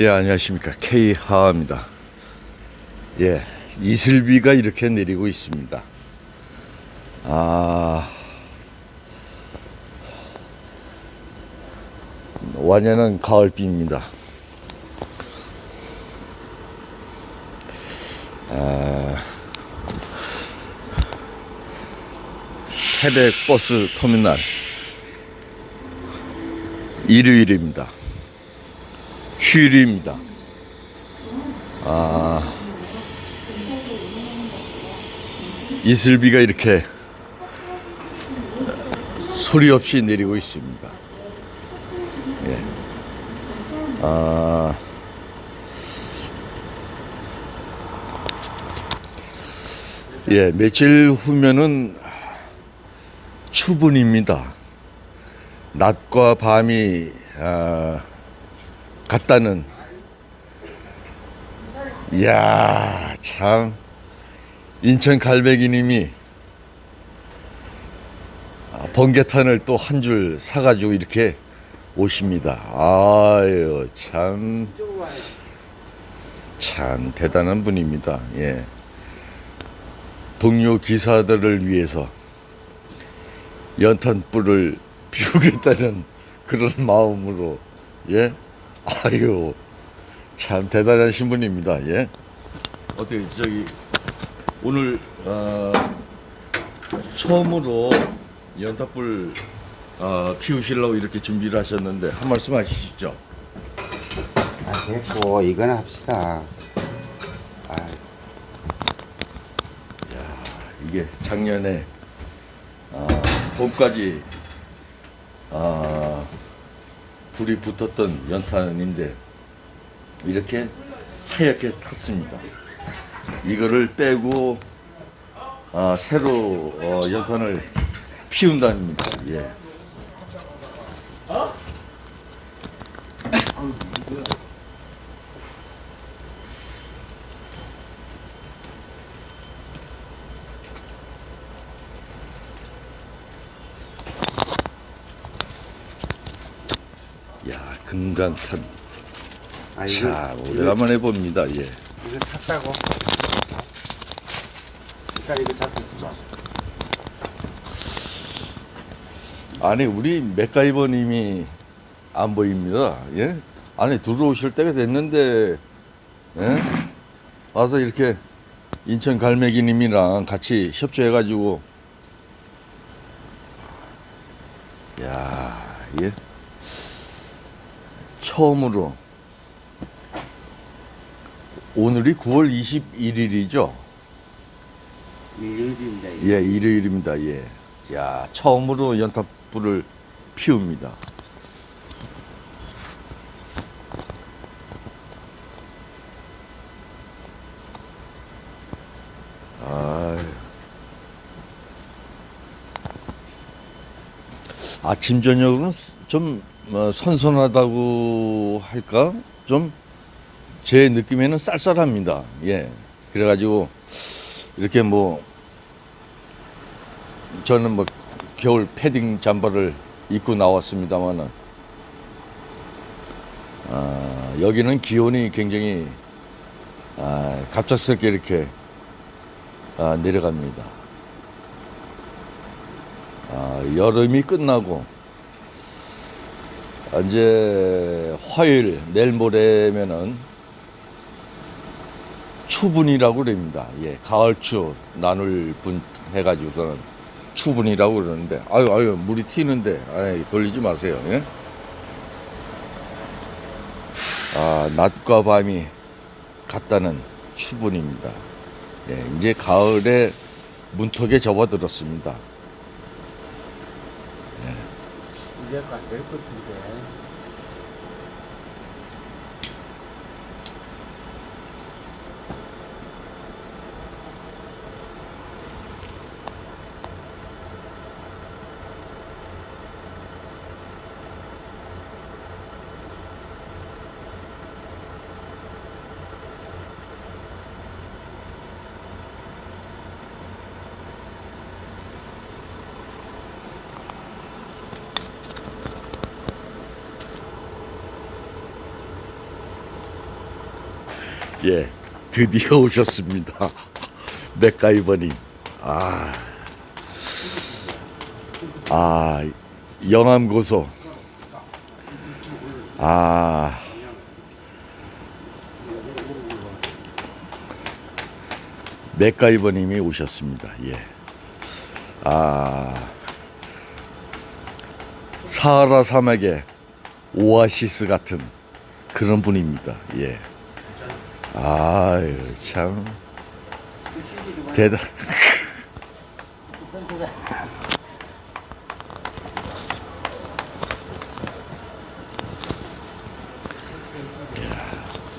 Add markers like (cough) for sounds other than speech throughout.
예, 안녕하십니까. K하입니다. 예, 이슬비가 이렇게 내리고 있습니다. 아, 완연한 가을비입니다. 아, 태백 버스 터미널 일요일입니다. 휴일입니다. 아, 이슬비가 이렇게 소리 없이 내리고 있습니다. 예. 아, 예, 며칠 후면은 추분입니다. 낮과 밤이 아, 같다는 이야 참 인천 갈매기님이 아, 번개탄을 또 한 줄 사가지고 이렇게 오십니다. 아유 참 참 대단한 분입니다. 예. 동료 기사들을 위해서 연탄불을 피우겠다는 그런 마음으로 예 아유 참 대단한 신분입니다 예. 어떻게 저기 오늘 어, 처음으로 연탄불 어, 피우시려고 이렇게 준비를 하셨는데 한 말씀 하시죠. 아, 됐고 이거나 합시다. 아, 이게 작년에 어, 봄까지 어, 불이 붙었던 연탄인데 이렇게 하얗게 탔습니다. 이거를 빼고 어, 새로 어, 연탄을 피운답니다. 예. 야 금강탄 아 이거, 참 이거, 오래간만에 봅니다. 예. 이거 샀다고. 일단 이거 잡혔어 봐. 아니 우리 맥가이버님이 안 보입니다. 예? 안에 들어오실 때가 됐는데 예? 와서 이렇게 인천 갈매기님이랑 같이 협조해가지고 야 예? 처음으로 오늘이 9월 21일이죠. 일요일입니다. 예, 일요일입니다. 예. 야, 처음으로 연탄불을 피웁니다. 아침 저녁은 좀 어, 선선하다고 할까? 좀 제 느낌에는 쌀쌀합니다. 예. 그래가지고 이렇게 뭐 저는 뭐 겨울 패딩 잠바를 입고 나왔습니다만은 아, 여기는 기온이 굉장히 아, 갑작스럽게 이렇게 아, 내려갑니다. 아, 여름이 끝나고 아, 이제 화요일 내일 모레면은 추분이라고 그럽니다. 예, 가을추 나눌 분 해가지고서는 추분이라고 그러는데 아유 아유 물이 튀는데 아이, 돌리지 마세요. 예? 아 낮과 밤이 같다는 추분입니다. 예, 이제 가을에 문턱에 접어들었습니다. 이래가 안 될 것 같은데. 예, 드디어 오셨습니다. (laughs) 맥가이버님. 아, 아, 영암 고소. 아, 맥가이버님이 오셨습니다. 예. 아, 사하라 사막의 오아시스 같은 그런 분입니다. 예. 아유, 참. 대단.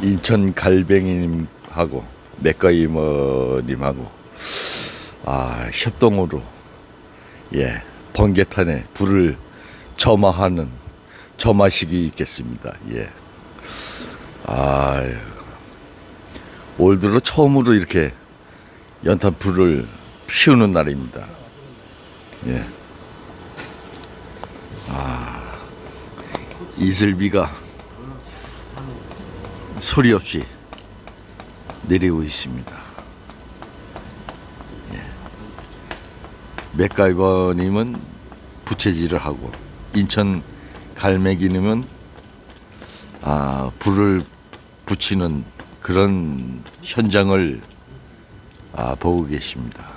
인천 갈뱅이님하고 맥가이머님하고 아 협동으로 예 번개탄에 불을 점화하는 점화식이 있겠습니다. 예. 아 올 들어 처음으로 이렇게 연탄 불을 피우는 날입니다. 예. 아 이슬비가 소리 없이 내리고 있습니다. 예. 맥가이버님은 부채질을 하고 인천 갈매기님은 아 불을 붙이는 그런 현장을 아, 보고 계십니다.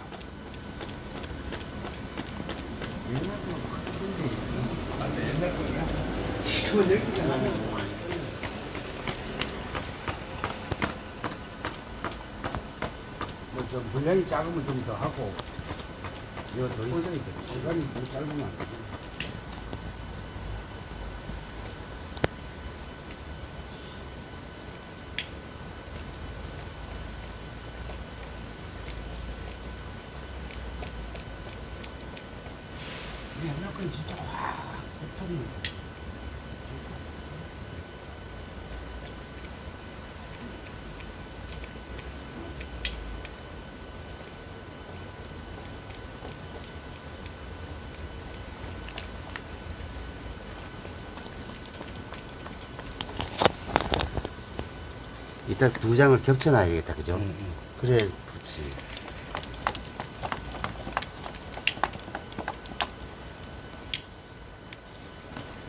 뭐저 분량이 작으면 좀 더 하고 이거 더 있어야 돼. 시간이 너무 짧으면 안 돼. 일단 두 장을 겹쳐놔야겠다, 그죠? 그래, 붙지.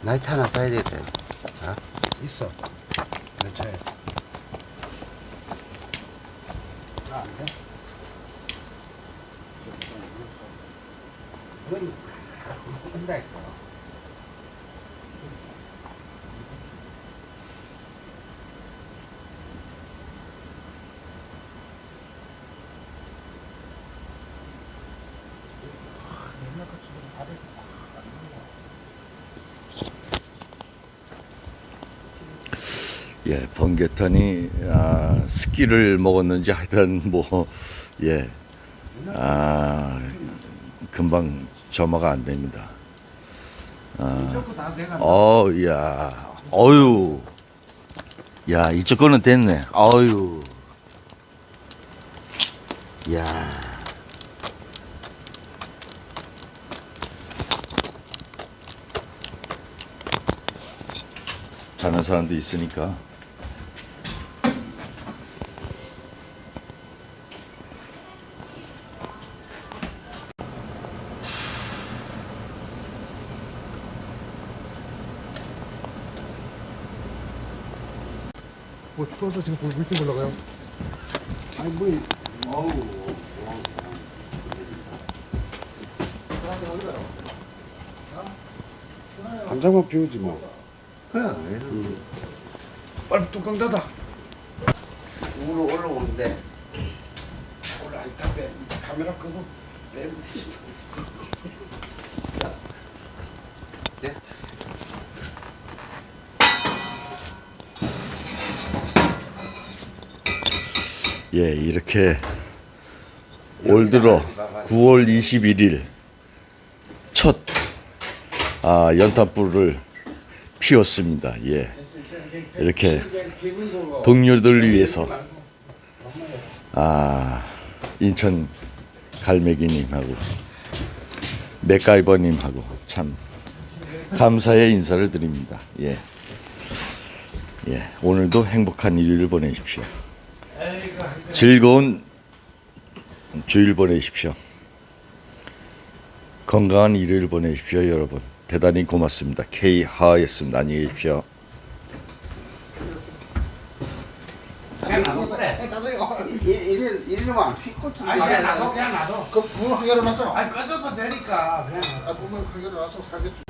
나이트 하나 써야 되겠다. 자, 있어. 내 차에. 아, 안 돼? 그건 한다니까. 예, 번개탄이 아, 스키를 먹었는지 하여튼 뭐 예, 아 금방 점화가 안 됩니다. 내가 어, 야, 어유, 야 이쪽 거는 됐네. 어유, 야. 자는 사람도 있으니까. 뭐 추워서 지금 불 불빛 올라가요. 아니, 뭐, 어우. 한 장만 비우지 뭐. 그래. 빨리 뚜껑 닫아. 위로 올라오는데. 이따 빼. 카메라 끄고 빼면 되지. 예, 이렇게 올 들어 9월 21일 첫 아, 연탄불을 피웠습니다. 예. 이렇게 동료들 위해서 아, 인천 갈매기님하고 맥가이버님하고 참 감사의 인사를 드립니다. 예. 예, 오늘도 행복한 일요일 보내십시오. 즐거운 주일 보내십시오. 건강한 일요일 보내십시오, 여러분. 대단히 고맙습니다. K 하였습니다. 안녕히 계십시오. 그냥 놔둬 그래. 이리 이리만 피꽃 아니 그냥 놔둬 그냥 놔둬. 그문 한개로 놨잖아. 아니 꺼져도 되니까 그냥. 아 문한 개로 놔서 살겠죠.